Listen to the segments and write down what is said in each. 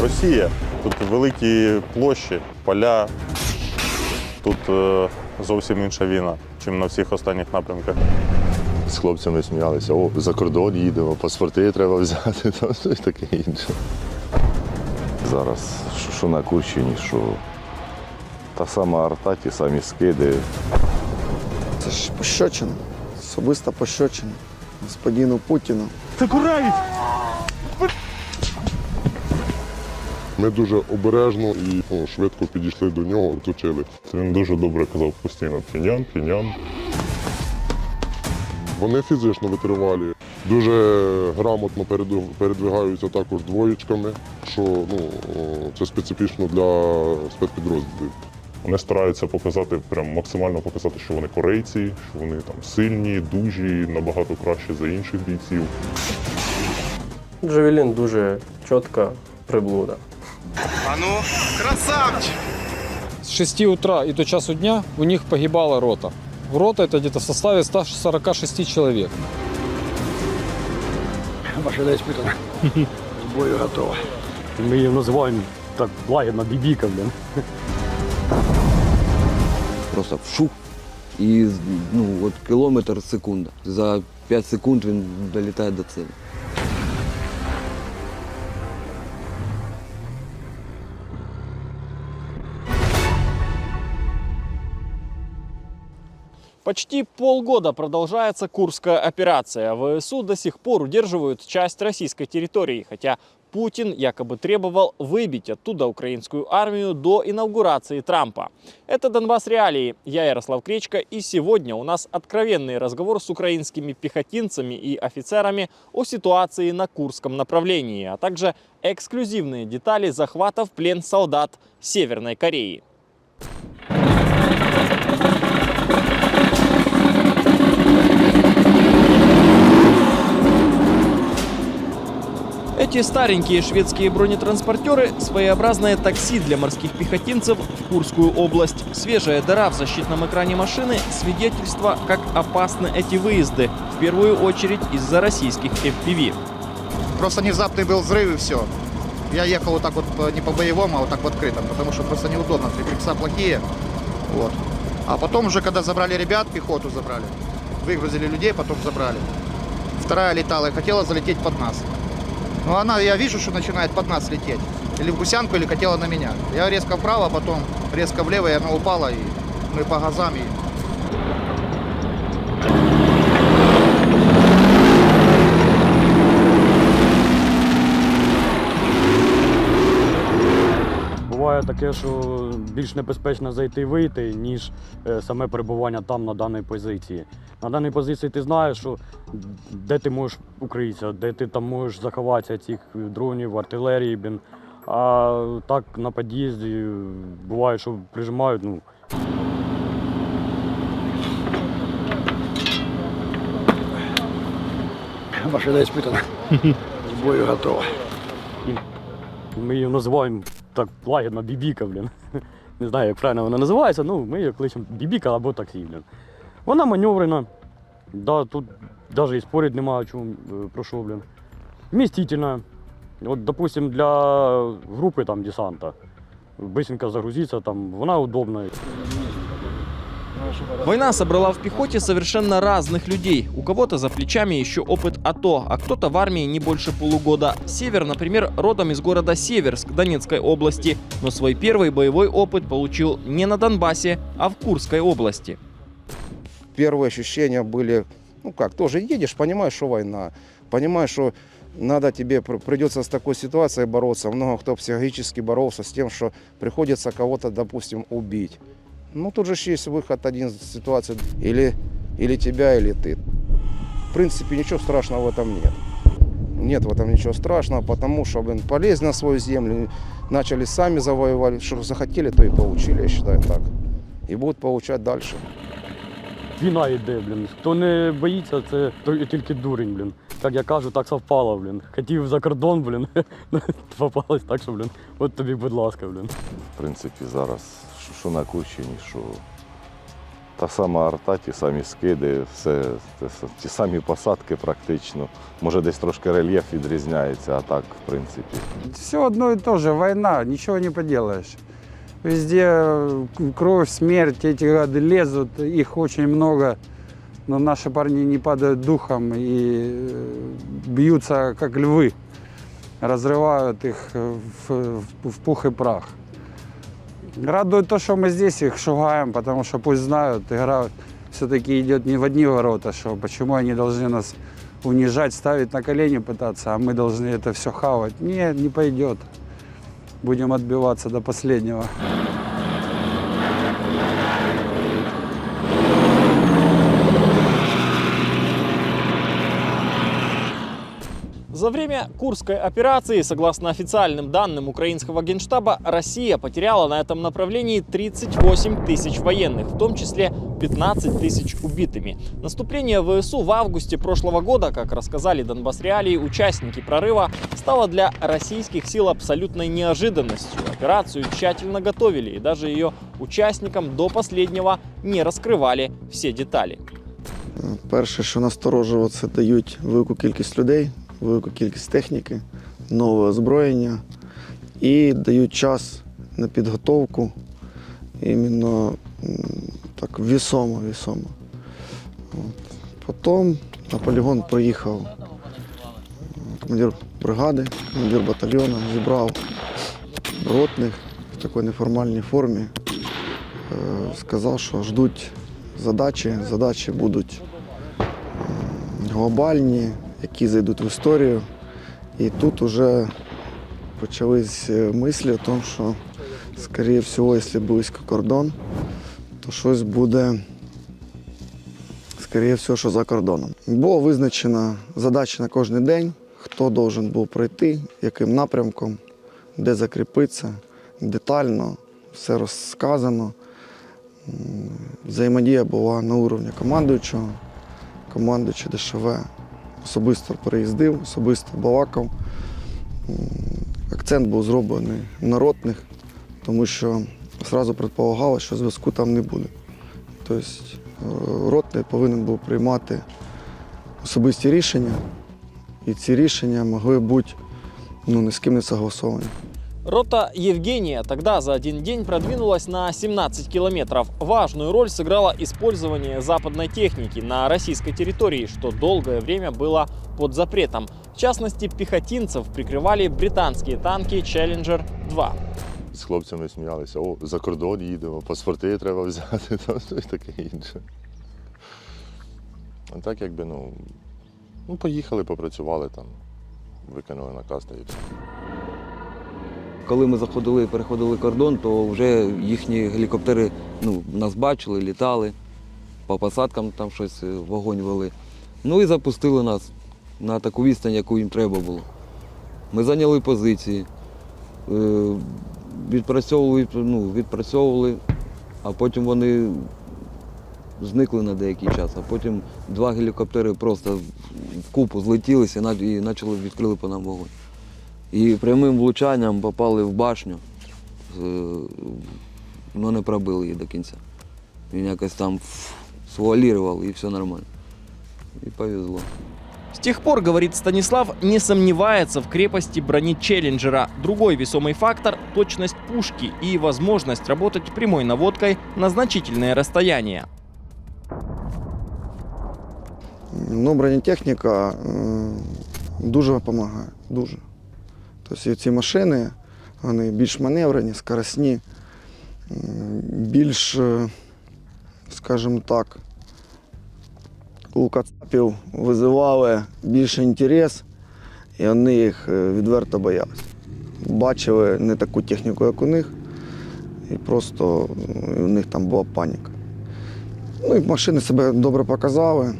Росія. Тут великі площі, поля. Тут е, зовсім інша війна, ніж на всіх останніх напрямках. З хлопцями сміялися, о, за кордон їдемо, паспорти треба взяти, там щось таке інше. Зараз що- що на Курщині, що та сама арта, ті самі скиди. Це ж пощочина, особиста пощочина господину Путіну. Ми дуже обережно і ну, швидко підійшли до нього, оточили. Він дуже добре казав постійно пінян, пінян. Вони фізично витривалі, дуже грамотно передвигаються також двоєчками, що ну, це специфічно для спецпідрозділів. Вони стараються показати, прям максимально показати, що вони корейці, що вони там сильні, дужі, набагато краще за інших бійців. Джавелін дуже чітка приблуда. А ну, красавчик! С 6 утра и до часу дня у них погибала рота. Рота это где-то в составе 146 человек. Машина испытана. К бою готова. Мы ее называем так лагерно бибика, блин. просто вшух. І ну, от кілометр секунда. За 5 секунд він долітає до цілі. Почти полгода продолжается Курская операция. ВСУ до сих пор удерживают часть российской территории, хотя Путин якобы требовал выбить оттуда украинскую армию до инаугурации Трампа. Это Донбасс Реалии. Я Ярослав Кречко, и сегодня у нас откровенный разговор с украинскими пехотинцами и офицерами о ситуации на Курском направлении, а также эксклюзивные детали захвата в плен солдат Северной Кореи. Эти старенькие шведские бронетранспортеры – своеобразное такси для морских пехотинцев в Курскую область. Свежая дыра в защитном экране машины – свидетельство, как опасны эти выезды, в первую очередь из-за российских FPV. Просто внезапный был взрыв и все. Я ехал вот так вот не по боевому, а вот так в открытом, потому что просто неудобно, рефлекса плохие. Вот. А потом уже, когда забрали ребят, пехоту забрали, выгрузили людей, потом забрали. Вторая летала и хотела залететь под нас. Но она, я вижу, что начинает под нас лететь. Или в гусянку, или хотела на меня. Я резко вправо, потом резко влево, и она упала, и мы по газам. И... Буває таке, що більш небезпечно зайти і вийти, ніж е, саме перебування там на даній позиції. На даній позиції ти знаєш, що де ти можеш укритися, де ти там можеш заховатися цих дронів, артилерії. Блін. А так на під'їзді буває, що прижимають. Ну, Машина испытана. К бою готова. ми її називаємо так лагерно бібіка, блін. Не знаю, як правильно вона називається, ну ми її кличемо бібіка або таксі. Вона маневрена. Да, тут навіть і спорити немає чому, е, про що, блін. Вмістительна. От, допустим, для групи там десанта. Бисенька загрузиться, там, вона удобна. Война собрала в пехоте совершенно разных людей. У кого-то за плечами еще опыт АТО, а кто-то в армии не больше полугода. Север, например, родом из города Северск Донецкой области, но свой первый боевой опыт получил не на Донбассе, а в Курской области. Первые ощущения были, ну как, тоже едешь, понимаешь, что война, понимаешь, что надо тебе, пр- придется с такой ситуацией бороться. Много кто психологически боролся с тем, что приходится кого-то, допустим, убить. Ну, тут же ж есть выход один из ситуации. Или, или тебя, или ты. В принципе, ничего страшного в этом нет. Нет в этом ничего страшного, потому что, блин, полезли на свою землю, начали сами завоевали, что захотели, то и получили, я считаю так. И будут получать дальше. Війна йде, блін. Хто не боїться, це то- тільки дурень, блін. Як я кажу, так совпало, блін. Хотів за кордон, блін. Попалось так, що, блін. От тобі, будь ласка, блін. В принципі, зараз що- що на Курщині, що Та сама арта, ті самі скиди, все, те с- ті самі посадки практично. Може десь трошки рельєф відрізняється, а так, в принципі. Все одно и то же, война, ничего не поделаешь. Везде э, кровь, смерть, эти гады лезут, их очень много, но наши парни не падают духом и э, бьются как львы, разрывают их э, в, в- в пух и прах. Радует то, что мы здесь их шугаем, потому что пусть знают, игра все-таки идет не в одни ворота, что почему они должны нас унижать, ставить на колени пытаться, а мы должны это все хавать. Нет, не пойдет. Будем отбиваться до последнего. За время Курской операции, согласно официальным данным украинского генштаба, Россия потеряла на этом направлении 38 тысяч военных, в том числе 15 тысяч убитыми. Наступление ВСУ в августе прошлого года, как рассказали Донбасс Реалии, участники прорыва, стало для российских сил абсолютной неожиданностью. Операцию тщательно готовили, и даже ее участникам до последнего не раскрывали все детали. Перше, що насторожувало, це дають велику кількість людей, велику кількість техніки, нове озброєння і дають час на підготовку іменно так вісомо, вісомо. От. Потім на полігон приїхав командир бригади, командир батальйону, зібрав ротних в такій неформальній формі. Е, Сказав, що ждуть задачі. Задачі будуть глобальні, які зайдуть в історію. І тут вже почались е, мислі о тому, що, скоріше всього, якщо близько кордон, то щось буде, скоріше всього, що за кордоном. Була визначена задача на кожен день, хто должен був пройти, яким напрямком, де закріпитися, детально, все розказано. Взаємодія була на уровні командуючого командуючий ДШВ особисто приїздив, особисто балакав. Акцент був зроблений на ротних, тому що одразу предполагалося, що зв'язку там не буде. Тобто е, ротний повинен був приймати особисті рішення, і ці рішення могли бути ну, ні з ким не согласовані. Рота Евгения тогда за один день продвинулась на 17 километров. Важную роль сыграло использование западной техники на российской территории, что долгое время было под запретом. В частности, пехотинцев прикрывали британские танки Challenger 2. З хлопцями сміялися, о, за кордон їдемо, паспорти треба взяти, там щось таке інше. А так якби, ну, ну, поїхали, попрацювали там, виконали наказ та і все. Коли ми заходили і переходили кордон, то вже їхні гелікоптери ну, нас бачили, літали, по посадкам там щось е, вогонь вели. Ну і запустили нас на таку відстань, яку їм треба було. Ми зайняли позиції, е, відпрацьовували, ну, відпрацьовували, а потім вони зникли на деякий час, а потім два гелікоптери просто в купу злетілися і почали відкрили по нам вогонь. І прямим влучанням попали в башню, Е, ну не пробили її до кінця. Він якось там ф- свуалірував і все нормально. І повезло. С тех пор, говорит Станислав, не сомневается в крепости брони Челленджера. Другой весомый фактор – точность пушки и возможность работать прямой наводкой на значительное расстояние. Ну, бронетехніка е, дуже допомагає. Дуже. Тобто ці машини вони більш маневрені, скоростні, більш, е, скажімо так, у кацапів визивали більше інтерес, і вони їх е, відверто боялися. Бачили не таку техніку, як у них, і просто е, у них там була паніка. Ну і машини себе добре показали.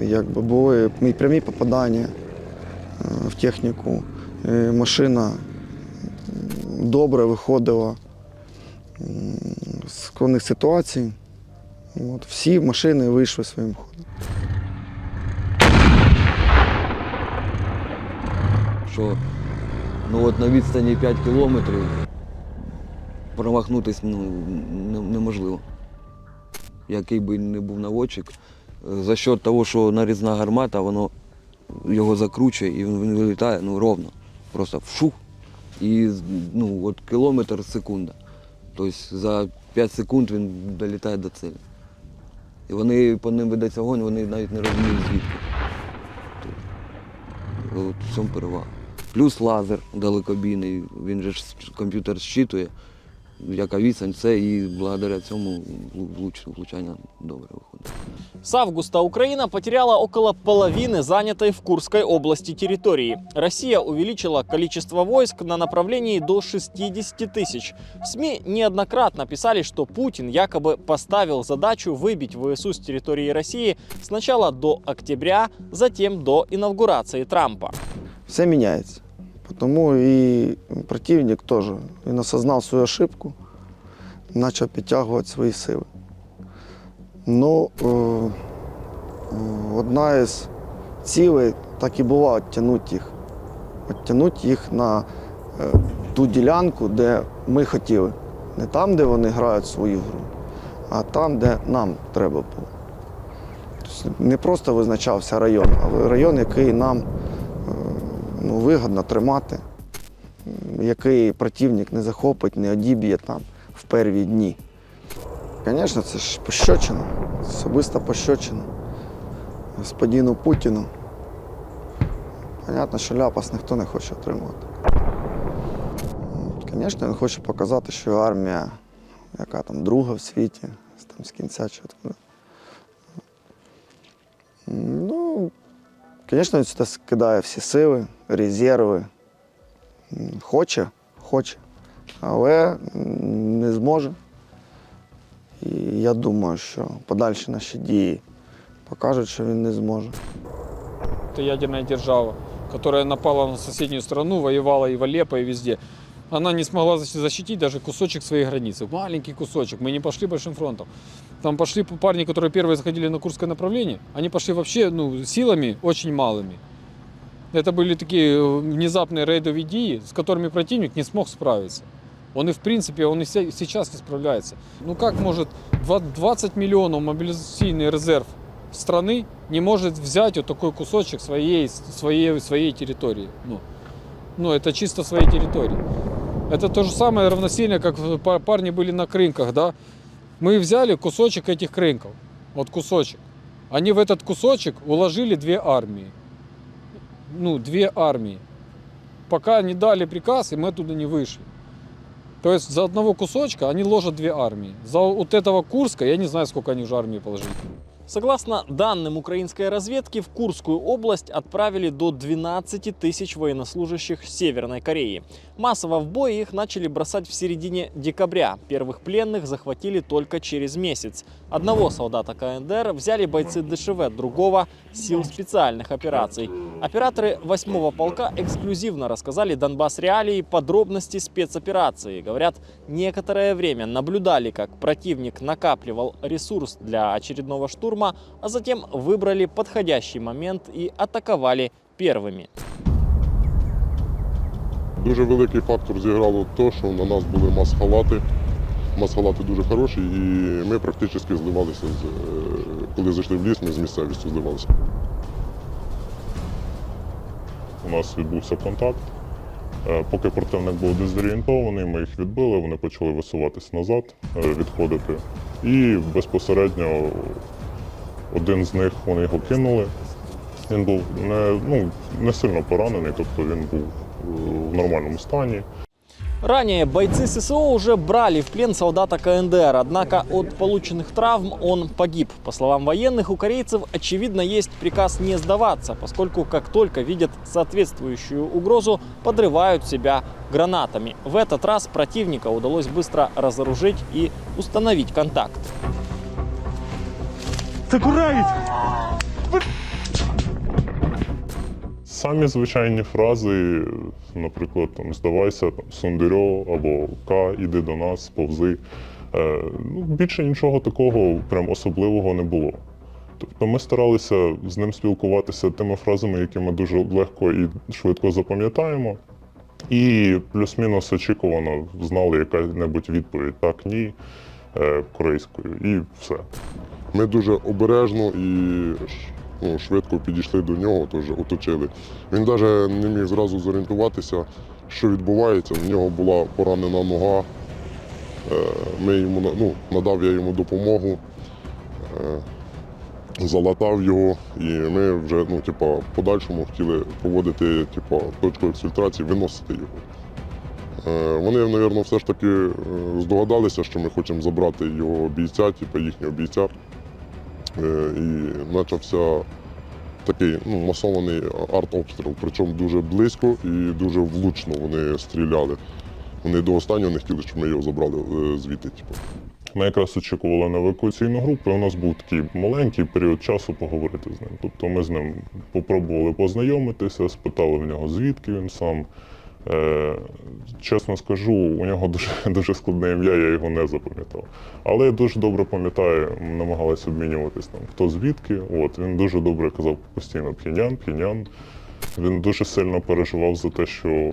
Якби були і прямі попадання в техніку. Е, Машина добре виходила з складних ситуацій. От, всі машини вийшли своїм ходом. Що ну от на відстані 5 кілометрів промахнутися ну, неможливо. який би не був наводчик, е, за счет того, що нарізна гармата, воно його закручує і він вилітає ну, ровно. Просто вшух. І ну, от кілометр секунда. Тобто за 5 секунд він долітає до цілі. І вони по ним ведеться огонь, вони навіть не розуміють звідки. Тобто, От в цьому перевага. Плюс лазер далекобійний, він же ж комп'ютер зчитує, яка відстань, це і благодаря цьому влуч- влучання добре виходить. С августа Украина потеряла около половины занятой в Курской области территории. Россия увеличила количество войск на направлении до 60 тысяч. В СМИ неоднократно писали, что Путин якобы поставил задачу выбить ВСУ с территории России сначала до октября, затем до инаугурации Трампа. Все меняется. Потому и противник тоже. Он осознал свою ошибку, начал підтягувати свої сили. Ну, е, одна із цілей так і була оттягнути їх. Оттягнути їх на е, ту ділянку, де ми хотіли. Не там, де вони грають свою гру, а там, де нам треба було. Тобто не просто визначався район, а район, який нам ну, вигідно тримати, який противник не захопить, не одіб'є там в перві дні. Звісно, це ж пощочина, особиста пощочина господину Путіну. Понятно, що ляпас ніхто не хоче отримувати. Звісно, він хоче показати, що армія, яка там друга в світі, там, з кінця чи откуда. Ну, Звісно, він сюди скидає всі сили, резерви. М, Хоче, хоче, але м, не зможе. І я думаю, що подальші наші дії покажуть, що він не зможе. Это ядерная держава, которая напала на соседнюю страну, воевала и в Алеппо, и везде. Она не смогла защ- защитить даже кусочек своей границы. Маленький кусочек. Мы не пошли большим фронтом. Там пошли парни, которые первые заходили на Курское направление. Они пошли вообще ну, силами очень малыми. Это были такие э, внезапные рейдовые идеи, с которыми противник не смог справиться. Он и в принципе, он и се- сейчас не справляется. Ну как может два- 20 миллионов мобилизационный резерв страны не может взять вот такой кусочек своей, своей, своей территории? Ну, ну, это чисто своей территории. Это то же самое равносильно, как парни были на крынках, да? Мы взяли кусочек этих крынков, вот кусочек. Они в этот кусочек уложили две армии. Ну, две армии. Пока не дали приказ, и мы оттуда не вышли. То есть за одного кусочка они ложат две армии. За вот этого Курска я не знаю, сколько они уже армии положили. Согласно данным украинской разведки, в Курскую область отправили до 12 тысяч военнослужащих Северной Кореи. Массово в бой их начали бросать в середине декабря. Первых пленных захватили только через месяц. Одного солдата КНДР взяли бойцы ДШВ, другого – сил специальных операций. Операторы 8-го полка эксклюзивно рассказали Донбасс Реалии подробности спецоперации. Говорят, некоторое время наблюдали, как противник накапливал ресурс для очередного штурма, а затем выбрали подходящий момент и атаковали первыми. Дуже великий фактор зіграло те, що на нас були мас-халати. Мас-халати дуже хороші, і ми практично зливалися, з, е, коли зайшли в ліс, ми з місцевістю зливалися. У нас відбувся контакт. Е, Поки противник був дезорієнтований, ми їх відбили, вони почали висуватись назад, е, відходити. І безпосередньо один з них вони його кинули. Він був не, ну, не сильно поранений, тобто він був е, в нормальному стані. Ранее бойцы ССО уже брали в плен солдата КНДР, однако от полученных травм он погиб. По словам военных, у корейцев очевидно есть приказ не сдаваться, поскольку как только видят соответствующую угрозу, подрывают себя гранатами. В этот раз противника удалось быстро разоружить и установить контакт. Самі звичайні фрази, наприклад, там здавайся, там сундирьо або К, іди до нас, повзи. Е, ну, більше нічого такого прям особливого не було. Тобто ми старалися з ним спілкуватися тими фразами, які ми дуже легко і швидко запам'ятаємо. І плюс-мінус очікувано знали яка-небудь відповідь так, ні. е, корейською, і все. Ми дуже обережно і ну, швидко підійшли до нього, тож оточили. Він навіть не міг зразу зорієнтуватися, що відбувається. В нього була поранена нога. Е, Ми йому, ну, надав я йому допомогу, е, залатав його, і ми вже ну, типа, в подальшому хотіли проводити типа, точку ексфільтрації, виносити його. Е, Вони, мабуть, все ж таки здогадалися, що ми хочемо забрати його бійця, типу їхнього бійця. Е, І почався такий ну, масований арт-обстріл, причому дуже близько і дуже влучно вони стріляли. Вони до останнього не хотіли, щоб ми його забрали е, звідти. Типу. Ми якраз очікували на евакуаційну групу, і у нас був такий маленький період часу поговорити з ним. Тобто ми з ним попробували познайомитися, спитали в нього, звідки він сам. Е, чесно скажу, у нього дуже, дуже складне ім'я, я його не запам'ятав. Але я дуже добре пам'ятаю, намагалися обмінюватись там, хто звідки. От, він дуже добре казав постійно п'янян, п'янян. Він дуже сильно переживав за те, що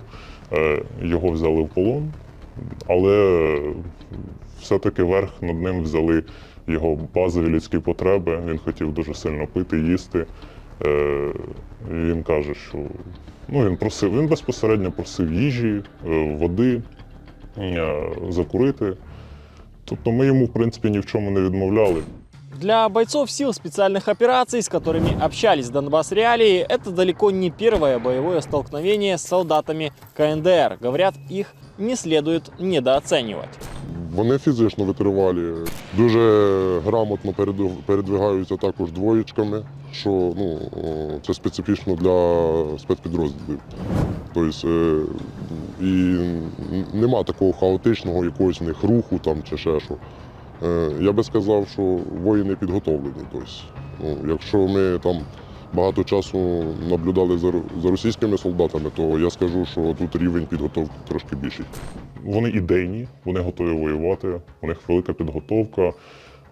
е, його взяли в полон, але все-таки верх над ним взяли його базові людські потреби. Він хотів дуже сильно пити, їсти. Е, і він каже, що ну, він просив, він безпосередньо просив їжі, е, води, е, закурити. Тобто ми йому, в принципі, ні в чому не відмовляли. Для бойцов сил специальных операций, с которыми общались Донбасс Реалии, это далеко не первое боевое столкновение с солдатами КНДР. Говорят, их не следует недооценивать. Вони фізично витривалі, дуже грамотно передвигаються також двоєчками, що ну, це специфічно для спецпідрозділів. Тобто, е, і нема такого хаотичного якогось в них руху там, чи ще що. Е, Я би сказав, що воїни підготовлені. Тобто, ну, якщо ми там багато часу наблюдали за, російськими солдатами, то я скажу, що тут рівень підготовки трошки більший. Вони ідейні, вони готові воювати, у них велика підготовка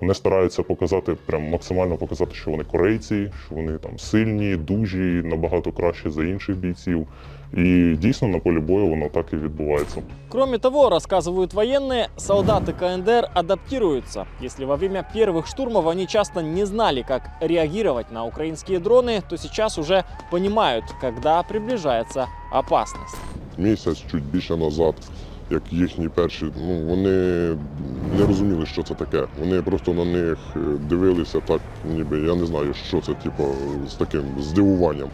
Вони стараються показати, прям максимально показати, що вони корейці, що вони там сильні, дужі, набагато краще за інших бійців. І дійсно на полі бою воно так і відбувається. Кроме того, рассказывают военные, солдаты КНДР адаптируются. Если во время первых штурмов они часто не знали, как реагировать на украинские дроны, то сейчас уже понимают, когда приближается опасность. місяць, чуть більше назад, як їхні перші, ну вони не розуміли, що це таке. Вони просто на них е, дивилися так, ніби я не знаю, що це, типу, з таким здивуванням.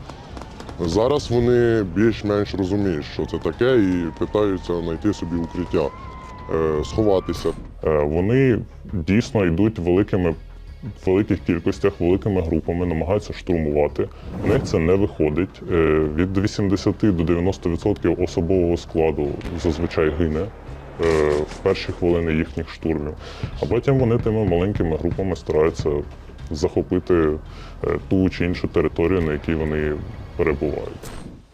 Зараз вони більш-менш розуміють, що це таке, і питаються знайти собі укриття, е, сховатися. Е, Вони дійсно йдуть великими в великих кількостях, великими групами, намагаються штурмувати. У них це не виходить. Е, Від 80 до 90% особового складу зазвичай гине. е, В перші хвилини їхніх штурмів, а потім вони тими маленькими групами стараються захопити е, ту чи іншу територію, на якій вони перебувають.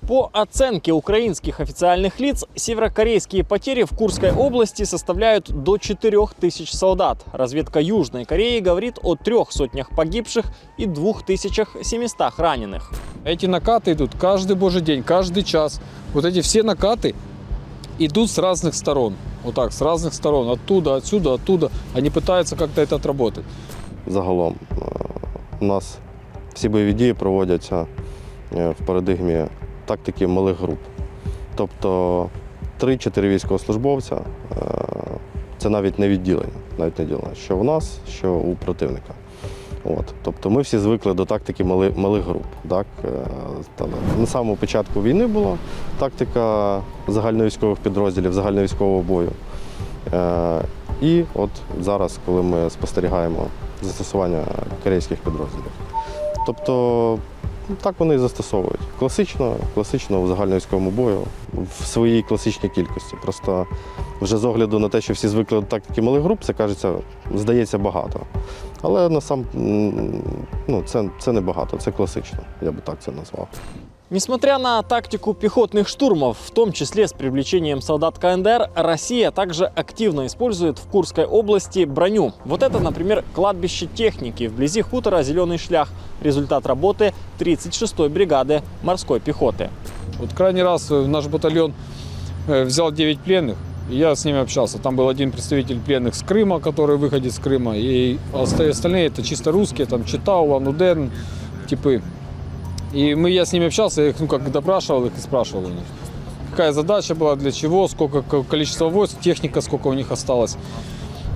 По оценке украинских официальных лиц, северокорейские потери в Курской области составляют до 4000 солдат. Разведка Южной Кореи говорит о трех сотнях погибших и 2700 раненых. Эти накаты идут каждый божий день, каждый час. Вот эти все накаты идут с разных сторон. Вот так, с разных сторон. Оттуда, отсюда, оттуда. Они пытаются как-то это отработать. Загалом е, у нас всі бойові дії проводяться е, в парадигмі тактики малих груп. Тобто 3-4 військовослужбовця е, це навіть не відділення, навіть не відділення, що в нас, що у противника. От. Тобто ми всі звикли до тактики мали, малих груп. Так? Е, На самому початку війни була тактика загальновійськових підрозділів, загальновійськового бою. Е, І от зараз, коли ми спостерігаємо застосування корейських підрозділів. Тобто так вони і застосовують. Класично, класично в загальновійськовому бою в своїй класичній кількості. Просто вже з огляду на те, що всі звикли до тактики малих груп, це кажеться, здається багато. Але насам ну, це, це не багато, це класично, я би так це назвав. Несмотря на тактику пехотных штурмов, в том числе с привлечением солдат КНДР, Россия также активно использует в Курской области броню. Вот это, например, кладбище техники вблизи хутора «Зеленый шлях». Результат работы 36-й бригады морской пехоты. Вот крайний раз э, наш батальон э, взял 9 пленных. Я с ними общался. Там был один представитель пленных с Крыма, который выходит с Крыма, и оста- остальные это чисто русские, там Читау, Лануден, типы. И мы, я с ними общался, я их ну, как допрашивал их и спрашивал у них. Какая задача была, для чего, сколько ко- количество войск, техника, сколько у них осталось.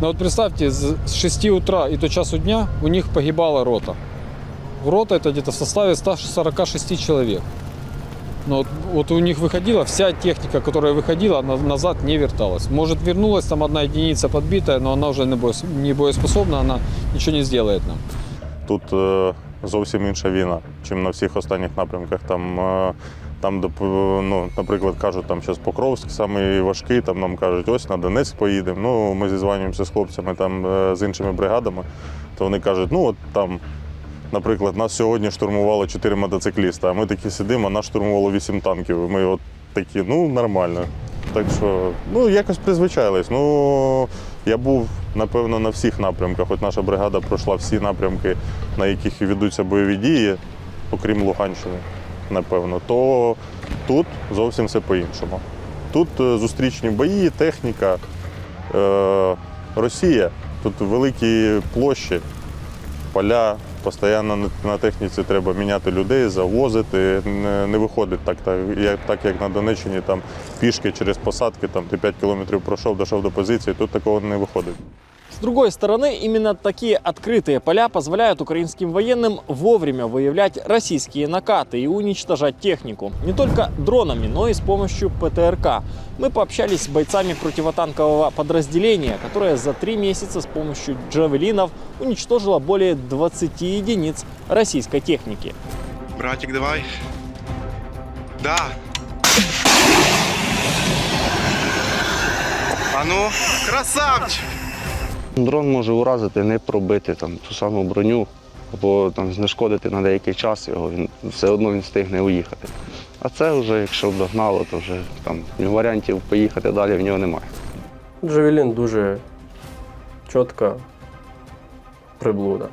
Но вот представьте, с с 6 утра и до часу дня у них погибала рота. Рота это где-то в составе 146 человек. Но вот, вот у них выходила вся техника, которая выходила, она назад не верталась. Может, вернулась там одна единица подбитая, но она уже не, боес- не боеспособна, она ничего не сделает нам. Тут е, зовсім інша війна, чим на всіх останніх напрямках. Там, е, там ну, наприклад, кажуть, там зараз Покровськ самий важкий, там нам кажуть, ось на Донецьк поїдемо. Ну, ми зізванюємося з хлопцями там е, з іншими бригадами, то вони кажуть, ну от там. Наприклад, нас сьогодні штурмувало 4 мотоцикліста, а ми такі сидимо, а нас штурмувало 8 танків. Ми от такі, ну нормально. Так що, ну якось призвичайлись. Ну я був напевно на всіх напрямках. Хоч наша бригада пройшла всі напрямки, на яких ведуться бойові дії, окрім Луганщини, напевно, то тут зовсім все по-іншому. Тут е, зустрічні бої, техніка, е, Росія, тут великі площі, поля. Постійно на- техніці треба міняти людей, завозити. Не, виходить так, так, як на Донеччині, там пішки через посадки, там ти 5 кілометрів пройшов, дійшов до позиції, тут такого не виходить. Другой стороны, именно такие открытые поля позволяют украинским военным вовремя выявлять российские накаты и уничтожать технику. Не только дронами, но и с помощью ПТРК. Мы пообщались с бойцами противотанкового подразделения, которое за три месяца с помощью джавелинов уничтожило более 20 единиц российской техники. Братик, давай. Да. А ну, красавчик! Дрон може уразити, не пробити там ту саму броню або там знешкодити на деякий час його, він все одно він встигне уїхати. А це вже, якщо догнало, то вже там варіантів поїхати далі в нього немає. Джавелін дуже чітка приблуда.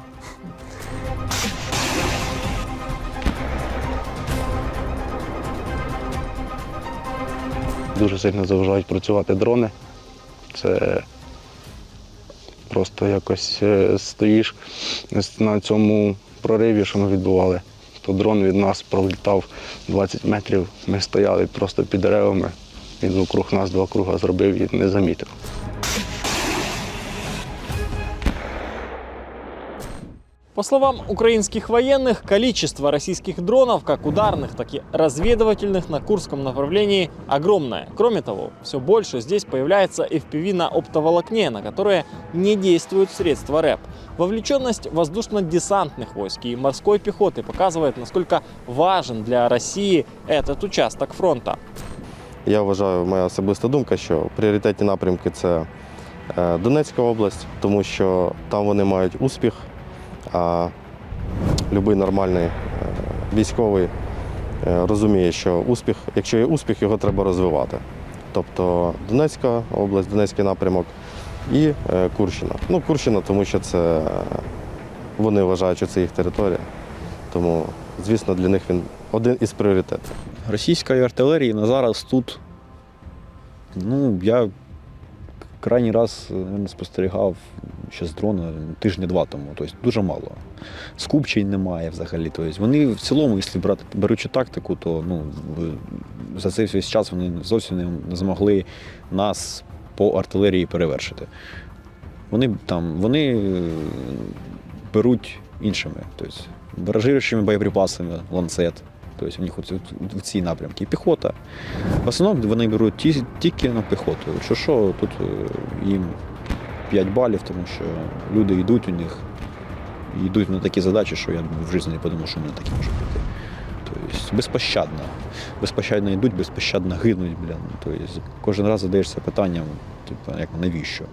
Дуже сильно заважають працювати дрони. Це просто якось е, стоїш на цьому прориві, що ми відбували. То дрон від нас пролітав 20 метрів. Ми стояли просто під деревами. Він вокруг нас два круга зробив і не замітив. По словам украинских военных, количество российских дронов, как ударных, так и разведывательных на Курском направлении огромное. Кроме того, все больше здесь появляется FPV на оптоволокне, на которые не действуют средства РЭП. Вовлеченность воздушно-десантных войск и морской пехоты показывает, насколько важен для России этот участок фронта. Я вважаю, моя особиста думка, що пріоритетні напрямки це е, Донецька область, тому що там вони мають успіх, А будь-який нормальний е, військовий е, розуміє, що успіх, якщо є успіх, його треба розвивати. Тобто Донецька область, Донецький напрямок і е, Курщина. Ну, Курщина, тому що це вони вважають, що це їх територія. Тому, звісно, для них він один із пріоритетів. Російської артилерії на зараз тут. Ну, я крайній раз спостерігав ще з дрона тижня-два тому. Тобто дуже мало. Скупчень немає взагалі. Тобто вони в цілому, якщо брати беручи тактику, то ну, за цей весь час вони зовсім не- змогли нас по артилерії перевершити. Вони там вони е, беруть іншими, тобто баражируючими боєприпасами, ланцет. Тобто у них в ці напрямки. Піхота. В основному вони беруть тільки на піхоту. Що що, тут е, їм 5 балів, тому що люди йдуть у них, йдуть на такі задачі, що я в житті не подумав, що вони такі можуть бути. Тобто безпощадно. Безпощадно йдуть, безпощадно гинуть. Тобто кожен раз задаєшся питанням, типу, як навіщо?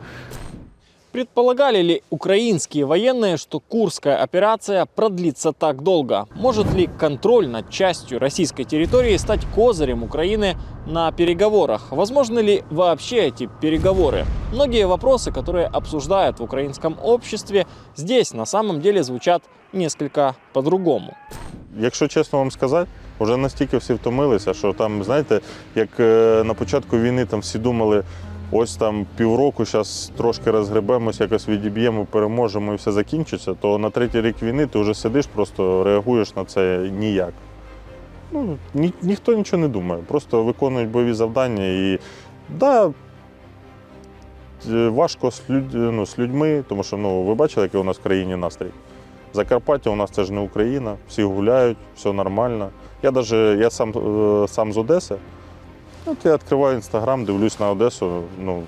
Предполагали ли украинские военные, что Курская операция продлится так долго? Может ли контроль над частью российской территории стать козырем Украины на переговорах? Возможны ли вообще эти переговоры? Многие вопросы, которые обсуждают в украинском обществе, здесь на самом деле звучат несколько по-другому. Якщо чесно вам сказати, вже настільки всі втомилися, що там, знаєте, як е, на початку війни там всі думали, Ось там півроку, зараз трошки розгребемось, якось відіб'ємо, переможемо і все закінчиться, то на третій рік війни ти вже сидиш, просто реагуєш на це ніяк. Ну, ні, ніхто нічого не думає, просто виконують бойові завдання і да, е, важко з, люд, ну, з людьми, тому що ну, ви бачили, який у нас в країні настрій. Закарпаття у нас це ж не Україна, всі гуляють, все нормально. Я даже, я сам, е, сам з Одеси. От я відкриваю інстаграм, дивлюсь на Одесу, ну,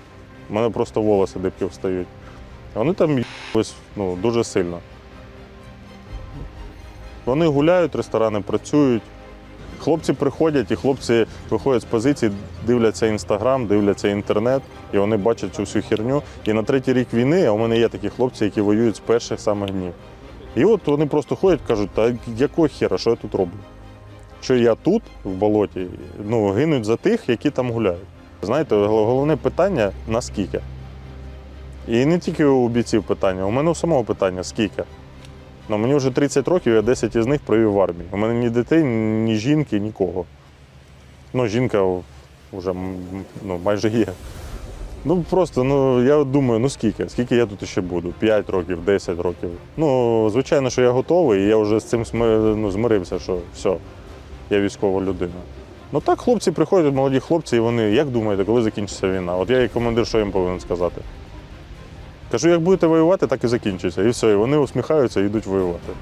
в мене просто волоси дибки встають. Вони там ну, дуже сильно. Вони гуляють, ресторани працюють. Хлопці приходять, і хлопці виходять з позицій, дивляться інстаграм, дивляться інтернет, і вони бачать цю всю херню. І на третій рік війни, а у мене є такі хлопці, які воюють з перших самих днів. І от вони просто ходять, кажуть, та якого хера, що я тут роблю? Що я тут, в болоті, ну, гинуть за тих, які там гуляють. Знаєте, головне питання наскільки. І не тільки у бійців питання, у мене у самого питання скільки. Ну, мені вже 30 років, я 10 із них провів в армії. У мене ні дітей, ні жінки, нікого. Ну, жінка вже ну, майже є. Ну просто ну я думаю, ну скільки? Скільки я тут ще буду? 5 років, 10 років. Ну, звичайно, що я готовий, і я вже з цим ну, змирився, що все, я військова людина. Ну так хлопці приходять, молоді хлопці, і вони, як думаєте, коли закінчиться війна? От я як командир, що їм повинен сказати? Кажу, як будете воювати, так і закінчиться. І все, і вони усміхаються і йдуть воювати.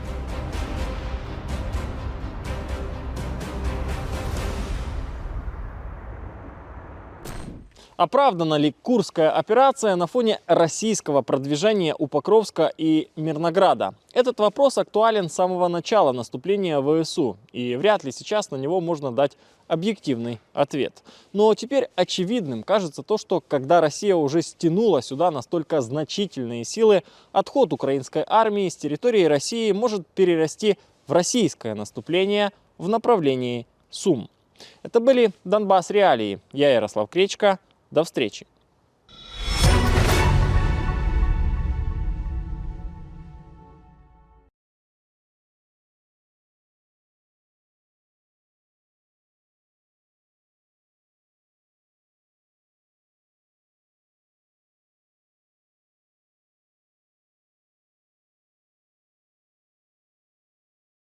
Оправдана ли Курская операция на фоне российского продвижения у Покровска и Мирнограда? Этот вопрос актуален с самого начала наступления ВСУ, и вряд ли сейчас на него можно дать объективный ответ. Но теперь очевидным кажется то, что когда Россия уже стянула сюда настолько значительные силы, отход украинской армии с территории России может перерасти в российское наступление в направлении Сум. Это были Донбасс Реалии. Я Ярослав Кречко. До встречи.